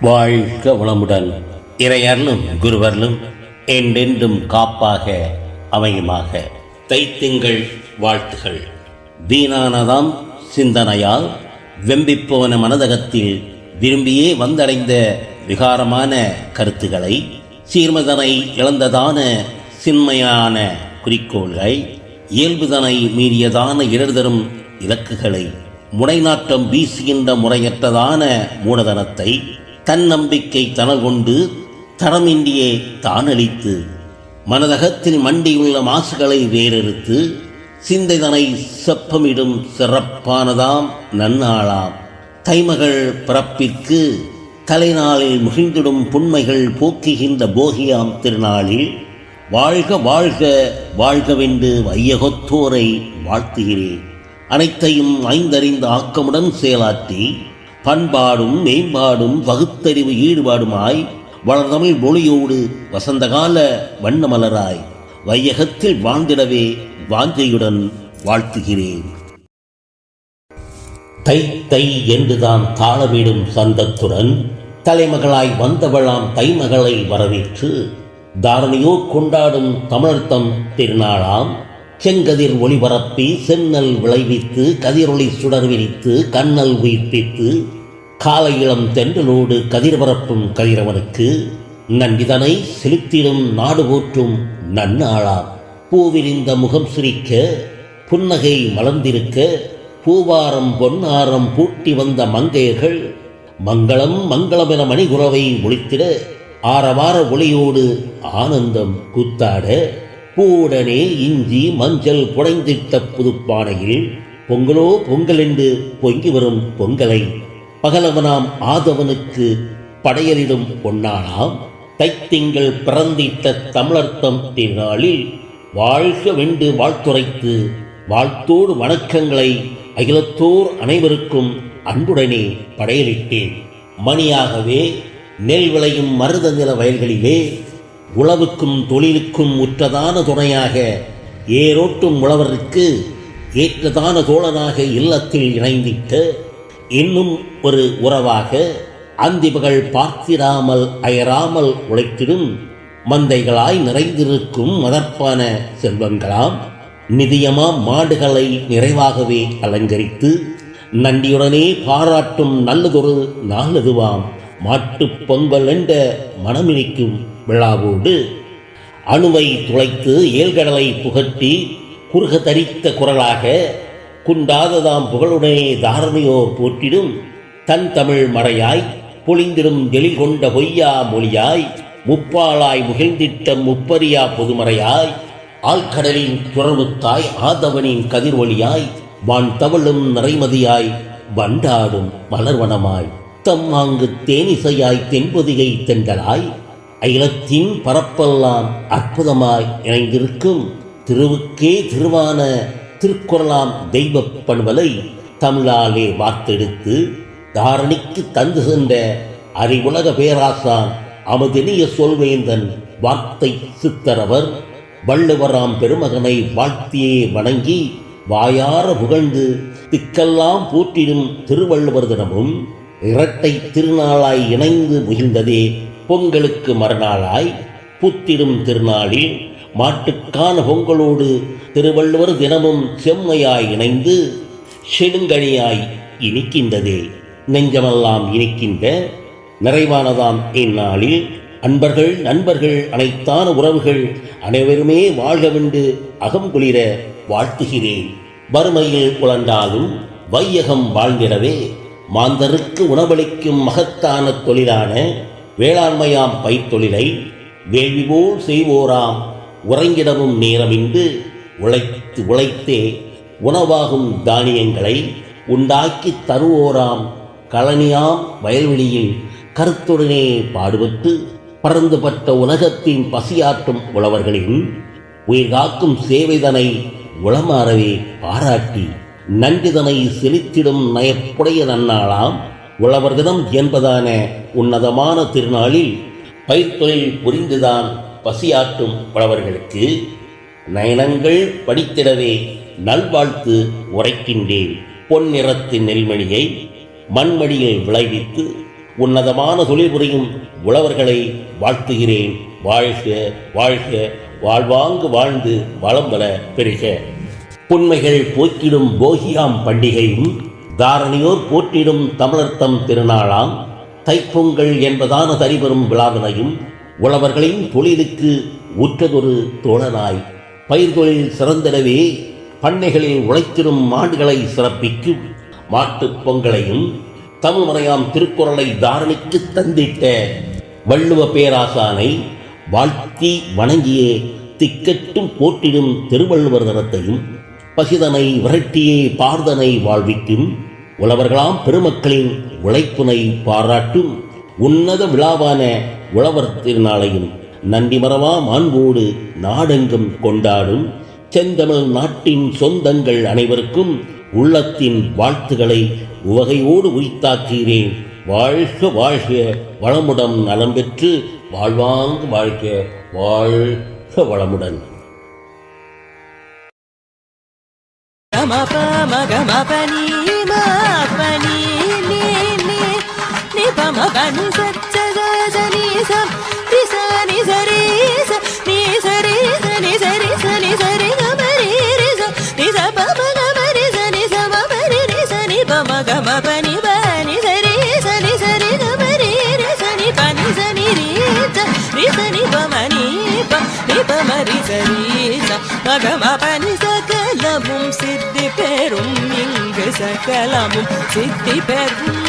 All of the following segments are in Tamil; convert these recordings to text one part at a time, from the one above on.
வாழ்க வளமுடன். இறையர்களும் குருவர்களும் என்றென்றும் காப்பாக அமையுமாக. தைத்திங்கள் வாழ்த்துகள். வீணானதாம் சிந்தனையால் வெம்பிப்போன மனதகத்தில் விரும்பியே வந்தடைந்த விகாரமான கருத்துக்களை சீர்மதனை இழந்ததான சின்மையான குறிக்கோள்களை இயல்புதனை மீறியதான இடர்தரும் இலக்குகளை முனைநாட்டம் வீசுகின்ற முறையற்றதான மூடதனத்தை தன்னம்பிக்கை தனகொண்டு கொண்டு தரமின்றியே தானளித்து மனதகத்தில் மண்டியுள்ள மாசுகளை வேறறுத்து சிந்தைதனை செப்பமிடும் சிறப்பானதாம் நன்னாளாம். தைமகள் பிறப்பிற்கு தலைநாளில் முகிழ்ந்திடும் புண்மைகள் போக்குகின்ற போகியாம் திருநாளில் வாழ்க வாழ்க வாழ்கவென்று வையகத்தோரை வாழ்த்துகிறேன். அனைத்தையும் ஐந்தறிந்த ஆக்கமுடன் செயலாற்றி பண்பாடும் மேம்பாடும் பகுத்தறிவு ஈடுபாடுமாய் வளர்தமிழ் மொழியோடு வசந்தகால வண்ணமலராய் வையகத்தில் வாழ்ந்திடவே வாஞ்சையுடன் வாழ்த்துகிறேன். தை தை என்றுதான் தாளமிடும் சந்தத்துடன் தலைமகளாய் வந்தவளாம் தைமகளை வரவேற்று தாரணியோ கொண்டாடும் தமிழர்த்தம் திருநாளாம் செங்கதிர் ஒளிபரப்பி சென்னல் விளைவித்து கதிரொளி சுடர் விரித்து கண்ணல் உயிர்ப்பித்து காலை இளம் தென்றலோடு கதிர் பரப்பும் கதிரவனுக்கு நன்றிதனை செலுத்திடும் நாடு போற்றும் நன்னாளாம் பூவிரிந்த முகம் சிரிக்க புன்னகை மலர்ந்திருக்க பூவாரம் பொன்னாரம் பூட்டி வந்த மங்கையர்கள் மங்களம் மங்களம் என மணிகுறவை ஒழித்திட ஆரவார ஒளியோடு ஆனந்தம் கூத்தாட பூடனே இஞ்சி மஞ்சள் புடைந்திட்ட புதுப்பானையில் பொங்கலோ பொங்கல் என்று பொங்கி வரும் பொங்கலை பகலவனாம் ஆதவனுக்கு படையலிடும் பொன்னாளாம் தைத்திங்கள் பிறந்திட்ட தமிழர்த்தம் திருநாளில் வாழ்க வெண்டு வாழ்த்துரைத்து வாழ்த்தோடு வணக்கங்களை அகிலத்தோர் அனைவருக்கும் அன்புடனே படையலிட்டேன். மணியாகவே நெல் விளையும் மருத நில வயல்களிலே உழவுக்கும் தொழிலுக்கும் உற்றதான துணையாக ஏரோட்டும் உழவருக்கு ஏற்றதான தோழனாக இல்லத்தில் இணைந்திட்ட இன்னும் ஒரு உறவாக அந்திபகள் பார்த்திராமல் அயராமல் உழைத்திடும் மந்தைகளாய் நிறைந்திருக்கும் மதர்ப்பான செல்வங்களாம் நிதியமாம் மாடுகளை நிறைவாகவே அலங்கரித்து நன்றியுடனே பாராட்டும் நல்லதொரு நாளதுவாம். மாட்டுப் பொங்கல் என்ற மனமிழிக்கும் விழாவோடு அணுவை துளைத்து ஏழ்கடலை புகட்டி குறுக தரித்த குரலாக குண்டாததாம் புகழுடனே தாரணியோர் போற்றிடும் தன் தமிழ் மறையாய் பொழிந்திடும் எழில் கொண்ட பொய்யா மொழியாய் முப்பாளாய் முகிழ்ந்திட்ட முப்பரியா பொதுமறையாய் ஆழ்கடலின் துறவுத்தாய் ஆதவனின் கதிர்வொளியாய் வான் தவழும் நரைமதியாய் வண்டாடும் மலர்வனமாய் தம்மாங்கு தேனிசையாய் தென்பொதிகை தென்றலாய் அகிலத்தின் பரப்பெல்லாம் அற்புதமாய் இணைந்திருக்கும் திருவுக்கே திருவான திருக்குறளாம் தெய்வ பண்பலை தமிழாலே வார்த்தெடுத்து தாரணிக்கு தந்து சென்ற அறிவுலக பேராசான் அமுதினிய சொல்வேந்தன் வார்த்தை சித்தரவர் வள்ளுவராம் பெருமகனை வாழ்த்தியே வணங்கி வாயார புகழ்ந்து திக்கெல்லாம் போற்றிடும் திருவள்ளுவர் தினமும் இரட்டை திருநாளாய் இணைந்து முகிழ்ந்ததே பொங்கலுக்கு மறுநாளாய் புத்திடும் திருநாளில் மாட்டுக்கான பொங்கலோடு திருவள்ளுவர் தினமும் செம்மையாய் இணைந்து செடுங்கனியாய் இனிக்கின்றதே. நெஞ்சமெல்லாம் இனிக்கின்ற நிறைவானதாம் இந்நாளில். அன்பர்கள் நண்பர்கள் அனைத்தான உறவுகள் அனைவருமே வாழ்கவென்று அகங்குளிர வாழ்த்துகிறேன். வறுமையில் உழந்தாலும் வையகம் வாழ்ந்திடவே மாந்தருக்கு உணவளிக்கும் மகத்தான தொழிலான வேளாண்மையாம் பைத்தொழிலை வேள்வி போல் செய்வோராம். உறங்கிடவும் நேரமின்று உழைத்து உழைத்தே உணவாகும் தானியங்களை உண்டாக்கி தருவோராம். களனியாம் வயல்வெளியில் கருத்துடனே பாடுபட்டு பறந்துபட்ட உலகத்தின் பசியாற்றும் உழவர்களின் உயிர்காக்கும் சேவைதனை உளமாறவே பாராட்டி நன்றிதனை செலுத்திடும் நயப்புடைய நன்னாளாம். உழவர் தினம் என்பதான உன்னதமான திருநாளில் பயிர்த்தொழில் புரிந்துதான் பசியாற்றும் உழவர்களுக்கு நயனங்கள் படித்திடவே நல்வாழ்த்து உரைக்கின்றேன். பொன்னிறத்து நெல்மணியை மண்மடியில் விளைவித்து உன்னதமான தொழில் புரியும் உழவர்களை வாழ்த்துகிறேன். வாழ்க வாழ்க வாழ்வாங்கு வாழ்ந்து வளம் வர பெருக புண்மைகள் போக்கிடும் போகியாம் பண்டிகையும் தாரணியோர் போற்றிடும் தமிழர்த்தம் திருநாளாம். தைப்பொங்கல் என்பதான தரிபெறும் விழாவினையும் உழவர்களின் தொழிலுக்கு உற்றதொரு தோழனாய். பயிர் தொழில் சிறந்திடவே பண்ணைகளில் உழைத்திடும் மாடுகளை சிறப்பிக்கும் மாட்டுப் பொங்கலையும் தமிழ் முறையாம் திருக்குறளை தாரணிக்கு தந்திட்ட வள்ளுவ பேராசானை வாழ்த்தி வணங்கியே திக்கட்டும் போற்றிடும் திருவள்ளுவர் தரத்தையும் பசிதனை விரட்டியே பார்தனை வாழ்விக்கும் உழவர்களாம் பெருமக்களின் உழைப்புனை பாராட்டும் உன்னத விழாவான உழவர் திருநாளையும் நன்றி மறவா மாண்போடு நாடெங்கும் கொண்டாடும் செந்தமிழ் நாட்டின் சொந்தங்கள் அனைவருக்கும் உள்ளத்தின் வாழ்த்துக்களை உவகையோடு உய்த்தாக்குகிறேன் வாழ்க வாழ்க வளமுடன் நலம் பெற்று வாழ்வாங்கு வாழ்க வாழ்க வளமுடன். గమ ప பதமரி சரீச பதம பனி சகலமும் சித்தி பெறும் இங்கு சகலமும் சித்தி பெறும்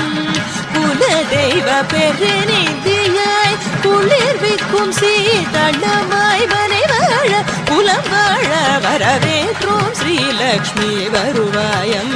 குல தெய்வ பெருநிதியாய் குளிர்விக்கும் சீதளமாய் மனை வாழ குலம் வாழ வரவேற்றோம். ஸ்ரீலக்ஷ்மி வருவாயம்